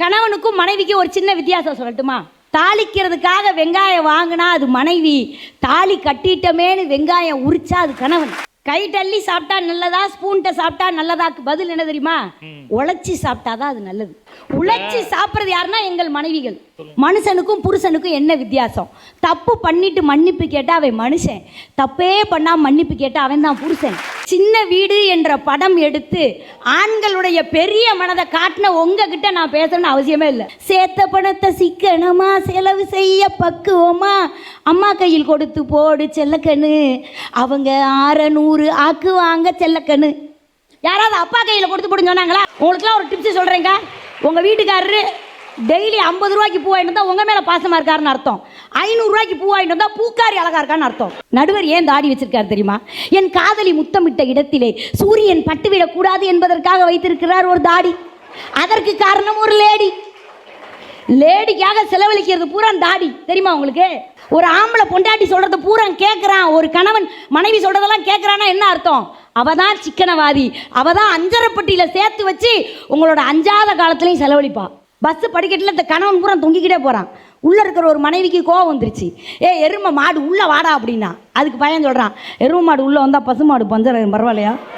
கணவனுக்கும் மனைவிக்கும் ஒரு சின்ன வித்தியாசம் சொல்லட்டுமா? தாளிக்கிறதுக்காக வெங்காயம் வாங்கினா அது மனைவி. தாலி கட்டிட்டமேனு வெங்காயம் உரிச்சா அது கணவன். கை தள்ளி சாப்பிட்டா நல்லதா? ஸ்பூன்ட்ட சாப்பிட்டா நல்லதாக்கு பதில் என்ன தெரியுமா? உழைச்சி சாப்பிட்டாதான் அது நல்லது. உழைச்சி சாப்பிட்றது யாருன்னா எங்கள் மனைவிகள். மனுஷனுக்கும் புருஷனுக்கும் என்ன வித்தியாசம்? தப்பு பண்ணிட்டு மன்னிப்பு கேட்டா அவன் மனுஷன். தப்பே பண்ணாம மன்னிப்பு கேட்டா அவன் தான் புருஷன். சின்ன வீடு என்ற படம் எடுத்து ஆண்களுடைய பெரிய மனதை காட்டின உங்ககிட்ட நான் பேசணும்னு அவசியமே இல்லை. சேர்த்த பணத்தை சிக்கனமா செலவு செய்ய பக்குவமா அம்மா கையில் கொடுத்து போடு செல்லக்கண்ணு. அவங்க ஆறநூறு ஆக்குவாங்க செல்லக்கண்ணு. யாராவது அப்பா கையில் கொடுத்து போடுன்னு சொன்னாங்களா? உங்களுக்குலாம் ஒரு டிப்ஸ் சொல்கிறேங்க உங்கள் வீட்டுக்காரரு டெய்லி ஐம்பது ரூபாய்க்கு பூ வாங்கிட்டு வந்தால் உங்கள் மேலே பாசமாக இருக்காருன்னு அர்த்தம். ஐநூறுரூவாய்க்கு பூ வாங்கிட்டு வந்தால் பூக்காரி அழகா இருக்கான்னு அர்த்தம். நடுவர் ஏன் தாடி வச்சிருக்காரு தெரியுமா? என் காதலி முத்தமிட்ட இடத்திலே சூரியன் பட்டுவிடக்கூடாது என்பதற்காக வைத்திருக்கிறார் ஒரு தாடி. அதற்கு காரணம் ஒரு லேடி. லேடிக்காக செலவழிக்கிறது பூரா தாடி. தெரியுமா உங்களுக்கு? ஒரு ஆம்பளை பொண்டாட்டி சொல்றத பூரா கேட்குறான் ஒரு கணவன் மனைவி சொல்றதெல்லாம் கேட்குறான்னா என்ன அர்த்தம்? அவ தான் சிக்கனவாதி. அவ தான் அஞ்சரைப்பட்டியில் சேர்த்து வச்சு உங்களோட அஞ்சாத காலத்துலையும் செலவழிப்பா. பஸ் படிக்கட்டில் இந்த கணவன் பூரா தொங்கிக்கிட்டே போகிறான் உள்ளே இருக்கிற ஒரு மனைவிக்கு கோவம் வந்துருச்சு. ஏ எருமை மாடு உள்ளே வாடா அப்படின்னா. அதுக்கு பையன் சொல்கிறான் எருமை மாடு உள்ளே வந்தால் பசு மாடு பஞ்சர் பரவாயில்லையா?